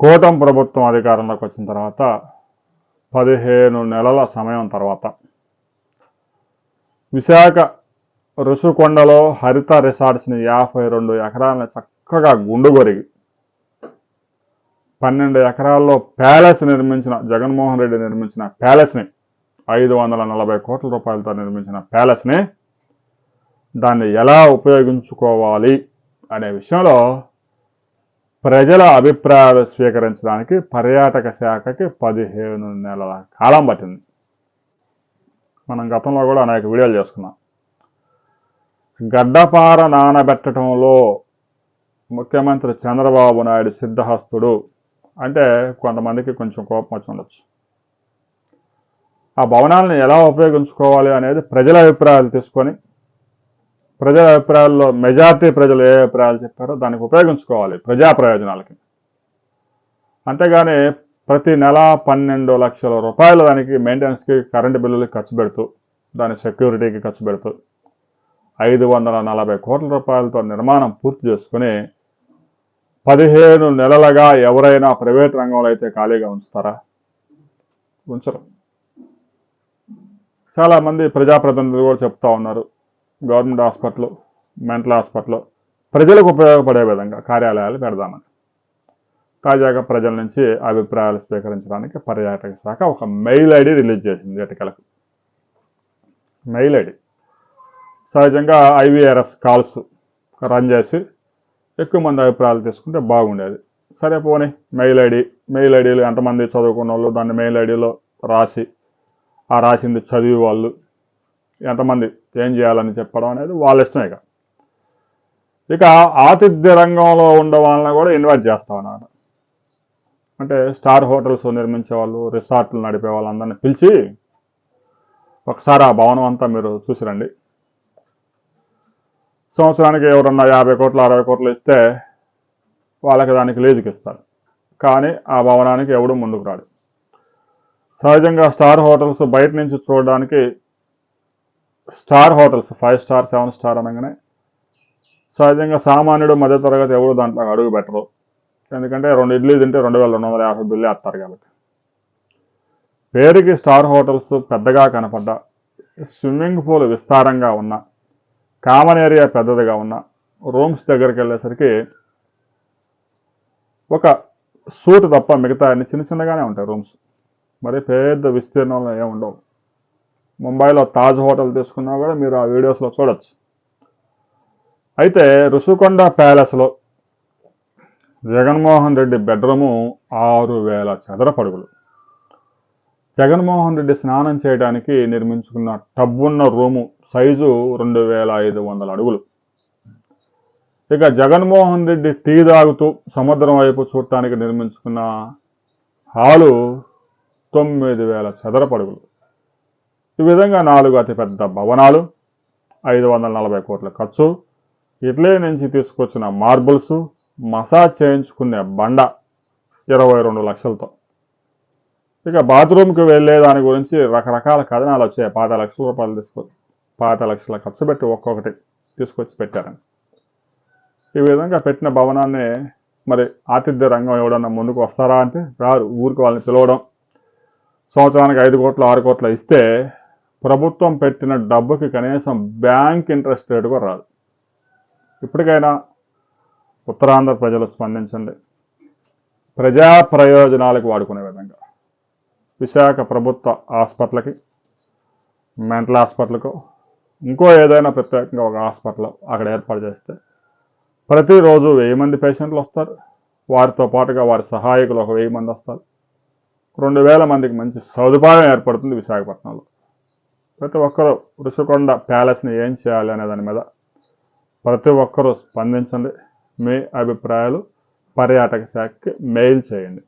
కూటమి ప్రభుత్వం అధికారంలోకి వచ్చిన తర్వాత పదిహేను నెలల సమయం తర్వాత విశాఖ రుషుకొండలో హరిత రిసార్ట్స్ని యాభై రెండు ఎకరాలని చక్కగా గుండుగొరిగి పన్నెండు ఎకరాల్లో ప్యాలెస్ నిర్మించిన జగన్మోహన్ రెడ్డి నిర్మించిన ప్యాలెస్ని ఐదు వందల నలభై కోట్ల రూపాయలతో నిర్మించిన ప్యాలెస్ని దాన్ని ఎలా ఉపయోగించుకోవాలి అనే విషయంలో ప్రజల అభిప్రాయాలు స్వీకరించడానికి పర్యాటక శాఖకి పదిహేను నెలల కాలం పట్టింది. మనం గతంలో కూడా అనేక వీడియోలు చేసుకున్నాం. గడ్డపార నానబెట్టడంలో ముఖ్యమంత్రి చంద్రబాబు నాయుడు సిద్ధహస్తుడు అంటే కొంతమందికి కొంచెం కోపం వచ్చి ఉండొచ్చు. ఆ భవనాలను ఎలా ఉపయోగించుకోవాలి అనేది ప్రజల అభిప్రాయాలు తీసుకొని ప్రజల అభిప్రాయాల్లో మెజార్టీ ప్రజలు ఏ అభిప్రాయాలు చెప్పారో దానికి ఉపయోగించుకోవాలి ప్రజా ప్రయోజనాలకి. అంతేగాని ప్రతి నెల పన్నెండు లక్షల రూపాయలు దానికి మెయింటెనెన్స్కి కరెంటు బిల్లులకి ఖర్చు పెడుతూ దాని సెక్యూరిటీకి ఖర్చు పెడుతూ ఐదు వందల నలభై కోట్ల రూపాయలతో నిర్మాణం పూర్తి చేసుకుని పదిహేను నెలలుగా ఎవరైనా ప్రైవేట్ రంగంలో అయితే ఖాళీగా ఉంచుతారా? ఉంచరు. చాలామంది ప్రజాప్రతినిధులు కూడా చెప్తా ఉన్నారు. గవర్నమెంట్ హాస్పిటల్ మెంటల్ హాస్పిటల్ ప్రజలకు ఉపయోగపడే విధంగా కార్యాలయాలు పెడదామని. తాజాగా ప్రజల నుంచి అభిప్రాయాలు స్వీకరించడానికి పర్యాటక శాఖ ఒక మెయిల్ ఐడి రిలీజ్ చేసింది ఎటుకలకు మెయిల్ ఐడి. సహజంగా ఐవీఆర్ఎస్ కాల్స్ రన్ చేసి ఎక్కువ మంది అభిప్రాయాలు తీసుకుంటే బాగుండేది. సరే పోనీ మెయిల్ ఐడి. మెయిల్ ఐడీలు ఎంతమంది చదువుకున్న వాళ్ళు దాన్ని మెయిల్ ఐడిలో రాసి ఆ రాసింది చదివి వాళ్ళు ఎంతమంది ఏం చేయాలని చెప్పడం అనేది వాళ్ళ ఇష్టమే ఇక. ఇక ఆతిథ్య రంగంలో ఉండే వాళ్ళని కూడా ఇన్వైట్ చేస్తా అన్నమాట అంటే స్టార్ హోటల్స్ నిర్మించే వాళ్ళు రిసార్ట్లు నడిపే వాళ్ళందరినీ పిలిచి ఒకసారి ఆ భవనం అంతా మీరు చూసిరండి సంవత్సరానికి ఎవరన్నా యాభై కోట్లు అరవై కోట్లు ఇస్తే వాళ్ళకి దానికి లీజుకి ఇస్తారు. కానీ ఆ భవనానికి ఎవడు ముందుకు రాడు. సహజంగా స్టార్ హోటల్స్ బయట నుంచి చూడడానికి star hotels five star seven star అనగానే సహజంగా సామాన్యుడు మధ్యతరగతి ఎవరు దాంట్లో అడుగు పెట్టరు. ఎందుకంటే రెండు ఇడ్లీ తింటే రెండు వేల రెండు వందల యాభై బిల్లు వేస్తారు కాబట్టి. పేరుకి స్టార్ హోటల్స్ పెద్దగా కనపడ్డా స్విమ్మింగ్ పూల్ విస్తారంగా ఉన్న కామన్ ఏరియా పెద్దదిగా ఉన్న రూమ్స్ దగ్గరికి వెళ్ళేసరికి ఒక సూట్ తప్ప మిగతా అన్ని చిన్న చిన్నగానే ఉంటాయి రూమ్స్. మరి పెద్ద విస్తీర్ణంలో ఏమి ఉండవు. ముంబైలో తాజ్ హోటల్ తీసుకున్నా కూడా మీరు ఆ వీడియోస్లో చూడొచ్చు. అయితే రుషికొండ ప్యాలెస్లో జగన్మోహన్ రెడ్డి బెడ్రూము ఆరు వేల చదరపడుగులు జగన్మోహన్ రెడ్డి స్నానం చేయడానికి నిర్మించుకున్న టబ్బున్న రూము సైజు రెండు వేల ఐదు వందల అడుగులు. ఇక జగన్మోహన్ రెడ్డి టీ తాగుతూ సముద్రం వైపు చూడటానికి నిర్మించుకున్న హాలు తొమ్మిది వేల చదరపడుగులు ఈ విధంగా నాలుగు అతిపెద్ద భవనాలు ఐదు వందల నలభై కోట్ల ఖర్చు ఇటలీ నుంచి తీసుకొచ్చిన మార్బుల్స్ మసాజ్ చేయించుకునే బండ ఇరవై రెండు లక్షలతో. ఇక బాత్రూమ్కి వెళ్ళే దాని గురించి రకరకాల కథనాలు వచ్చాయి. పాత లక్షల రూపాయలు తీసుకో పాత లక్షల ఖర్చు పెట్టి ఒక్కొక్కటి తీసుకొచ్చి పెట్టారని. ఈ విధంగా పెట్టిన భవనాన్ని మరి ఆతిథ్య రంగం ఎవడన్నా ముందుకు వస్తారా అంటే రారు. ఊరికి వాళ్ళని పిలవడం సంవత్సరానికి ఐదు కోట్లు ఆరు కోట్లు ఇస్తే ప్రభుత్వం పెట్టిన డబ్బుకి కనీసం బ్యాంక్ ఇంట్రెస్ట్ రేటు కూడా రాదు. ఇప్పటికైనా ఉత్తరాంధ్ర ప్రజలు స్పందించండి. ప్రజా ప్రయోజనాలకు వాడుకునే విధంగా. విశాఖ ప్రభుత్వ హాస్పిటల్కి మెంటల్ హాస్పిటల్కు ఇంకో ఏదైనా ప్రత్యేకంగా ఒక హాస్పిటల్ అక్కడ ఏర్పాటు చేస్తే ప్రతిరోజు వెయ్యి మంది పేషెంట్లు వస్తారు. వారితో పాటుగా వారి సహాయకులు ఒక వెయ్యి మంది వస్తారు. రెండు వేల మందికి మంచి సదుపాయం ఏర్పడుతుంది విశాఖపట్నంలో. ప్రతి ఒక్కరూ ఋషికొండ ప్యాలెస్ని ఏం చేయాలి అనే దాని మీద ప్రతి ఒక్కరూ స్పందించండి. మీ అభిప్రాయాలు పర్యాటక శాఖకి మెయిల్ చేయండి.